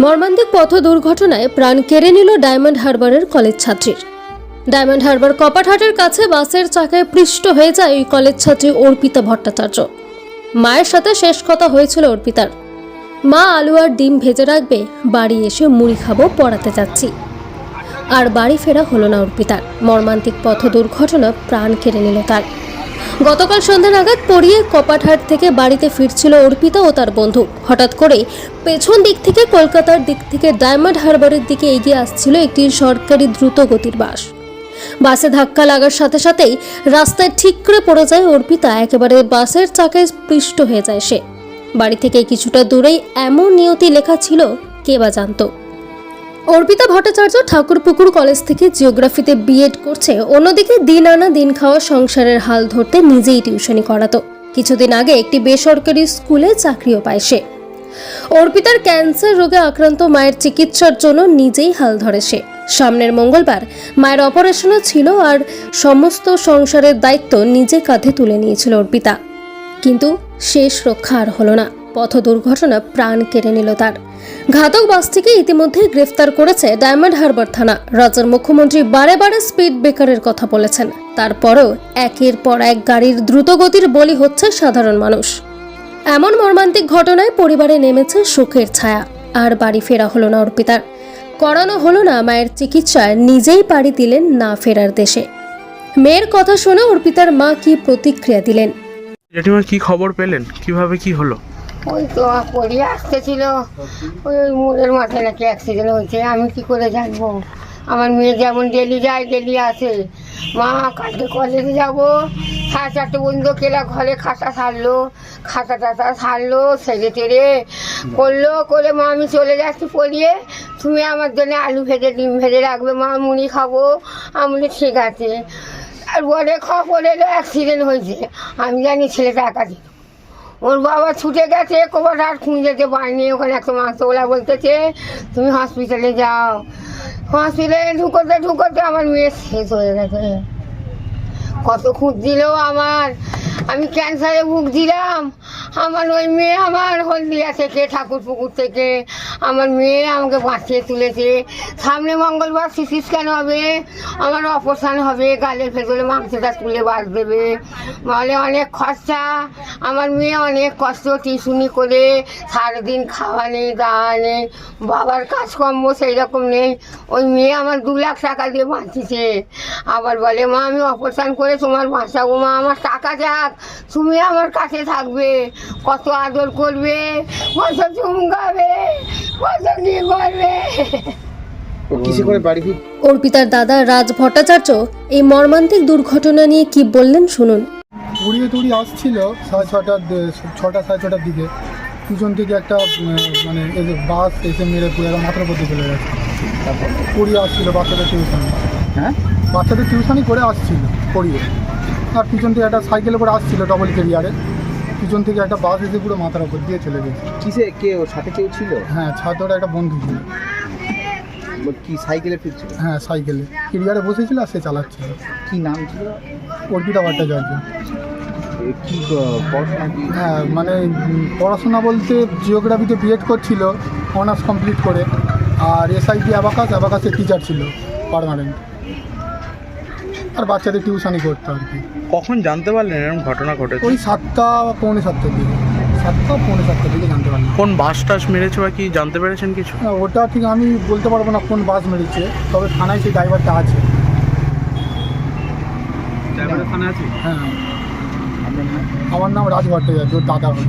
মর্মান্তিক পথ দুর্ঘটনায় প্রাণ কেড়ে নিল ডায়মন্ড হারবারের কলেজ ছাত্রীর। ডায়মন্ড হারবার কপাটহাটের কাছে বাসের চাকায় পৃষ্ঠ হয়ে যায় ওই কলেজ ছাত্রী অর্পিতা ভট্টাচার্য। মায়ের সাথে শেষ কথা হয়েছিল অর্পিতার। মা আলু আর ডিম ভেজে রাখবে, বাড়ি এসে মুড়ি খাব, পড়াতে যাচ্ছি। আর বাড়ি ফেরা হলো না অর্পিতার। মর্মান্তিক পথ দুর্ঘটনা প্রাণ কেড়ে নিল তার। গতকাল সন্ধ্যা নাগাদ পড়িয়ে কপাটহাট থেকে বাড়িতে ফিরছিল অর্পিতা ও তার বন্ধু। হঠাৎ করে পেছন দিক থেকে কলকাতার দিক থেকে ডায়মন্ড হারবারের দিকে এগিয়ে আসছিল একটি সরকারি দ্রুত গতির বাস। বাসে ধাক্কা লাগার সাথে সাথেই রাস্তায় ঠিক করে পড়ে যায় অর্পিতা। একেবারে বাসের চাকায় পৃষ্ঠ হয়ে যায় সে। বাড়ি থেকে কিছুটা দূরেই এমন নিয়তি লেখা ছিল, কে বা জানতো। অর্পিতা ভট্টাচার্য ঠাকুরপুকুর কলেজ থেকে জিওগ্রাফিতে বিএড করছে। অন্যদিকে দিন আনা দিন খাওয়া সংসারের হাল ধরতে নিজেই টিউশনি করাতো। কিছুদিন আগে একটি বেসরকারি স্কুলে চাকরিও পায় সে। অর্পিতার ক্যান্সার রোগে আক্রান্ত মায়ের চিকিৎসার জন্য নিজেই হাল ধরে সে। সামনের মঙ্গলবার মায়ের অপারেশনও ছিল আর সমস্ত সংসারের দায়িত্ব নিজে কাঁধে তুলে নিয়েছিল অর্পিতা। কিন্তু শেষ রক্ষা আর হলো না। পথ দুর্ঘটনা প্রাণ কেড়ে নিল তার। ঘাতক বাসটিকে ইতিমধ্যে গ্রেফতার করেছে ডায়মন্ড হারবার থানা। রাজ্যের মুখ্যমন্ত্রী বারে বারে স্পিড ব্রেকারের কথা বলেছেন। তারপরেও একের পর এক গাড়ির দ্রুতগতির বলি হচ্ছে সাধারণ মানুষ। এমন মর্মান্তিক ঘটনায় পরিবারে নেমেছে সুখের ছায়া। আর বাড়ি ফেরা হলো না অর্পিতার। করানো হলো না মায়ের চিকিৎসায় নিজেই পাড়ি দিলেন না ফেরার দেশে। মেয়ের কথা শুনে অর্পিতার মা কি প্রতিক্রিয়া দিলেন? কি খবর পেলেন? কীভাবে কি হলো? ওই তো পড়িয়ে আসতেছিল। ওই মোড়ের মাথায় নাকি অ্যাক্সিডেন্ট হয়েছে, আমি কি করে জানব? আমার মেয়ে যেমন ডেলি যায় ডেলি আসে। মা, কালকে কলেজে যাব। সাড়ে চারটে পর্যন্ত কেলা ঘরে খাতা সারলো। খাতা টাতা সারলো সেরে টেরে করল করে মা, আমি চলে যাচ্ছি পড়িয়ে। তুমি আমার জন্য আলু ভেজে, ডিম ভেজে রাখবে, মা, মুড়ি খাব। আমি ঠিক আছে। আর বলে, খবর এলো অ্যাক্সিডেন্ট হয়েছে। আমি জানি ছেলেটা একা দিল ওর বাবা ছুটে গেছে কোবার আর খুঁজেতে পারিনি ওখানে একটা মাংসওয়ালা বলতেছে, তুমি হসপিটালে যাও। হসপিটালে ঢুকোতে ঢুকোতে আমার মেয়ে শেষ হয়ে গেছে। কত খুঁজ দিল আমার। আমি ক্যান্সারে ভুগছিলাম। আমার ওই মেয়ে আমার হলদিয়া থেকে ঠাকুর পুকুর থেকে। আমার মেয়ে আমাকে বাঁচিয়ে তুলেছে। সামনে মঙ্গলবার সিসি স্ক্যান হবে? আমার অপারেশান হবে গালের ভেতরে মাংসটা তুলে বাদ দেবে। বলে অনেক খরচা। আমার মেয়ে অনেক কষ্ট টিউশনি করে, সারাদিন খাওয়া নেই, দাওয়া নেই, বাবার কাজকর্ম সেই রকম নেই। ওই মেয়ে আমার দু লাখ টাকা দিয়ে বাঁচিয়েছে। আবার বলে, মা, আমি অপারেশন করে তোমার বাঁচাবো। মা, আমার টাকা যাক। তুমি আমার কাছে থাকবে। কত আদর করবে। কত চুমকাবে। কি করবে ও কিসে করে বাড়ি ফির অর্পিতার দাদা রাজ ভট্টাচার্য এই মর্মান্তিক দুর্ঘটনা নিয়ে কি বললেন শুনুন। উড়িয়ে টুড়িয়ে আসছিল সাড়ে ছটার দে- ছটা সাড়ে ছটার দিকে। পিছন থেকে একটা উম, মানে এই যে বাস এসে মেরে পুরো একদম মাথার উপর দিয়ে চলে গেছে। পড়িয়ে আসছিল বাচ্চাদের টিউশন হ্যাঁ? বাচ্চাদের টিউশনই করে আসছিল পড়িয়ে। আর পিছন থেকে একটা সাইকেলে করে আসছিল ডবল কেরিয়ারে পিছন থেকে একটা বাস এসে পুরো মাথার উপর দিয়ে চলে গেছে। কিসে? কে ওর সাথে কেউ ছিল? হ্যাঁ ছাত্রটা একটা বন্ধু ছিল। কি সাইকেলে ফিরছিল? হ্যাঁ সাইকেলে। কেরিয়ারে বসেছিল আর সে চালাচ্ছিল। কি নাম ছিল? অর্পিতা ভট্টাচার্য। কি হ্যাঁ মানে পড়াশোনা বলতে জিওগ্রাফিতে বিএড করছিল অনার্স কমপ্লিট করে আর এসআইটি অ্যাবাকাস অ্যাবাকাসের টিচার ছিল পারমানেন্ট আর বাচ্চাদের টিউশনই করতো আর কি। কখন জানতে পারলেন এরকম ঘটনা ঘটেছে? ওই সাতটা পৌনে সাতটার দিকে। সাতটা পৌনে সাতটার দিকে জানতে পারলাম। কোন বাস টাস মেরেছে বা কি জানতে পেরেছেন কিছু? না, ওটা ঠিক আমি বলতে পারব না কোন বাস মেরেছে তবে থানায় সেই ড্রাইভারটা আছে। হ্যাঁ? আমার নাম রাজ ভট্টাচার্য ওর দাদা হয়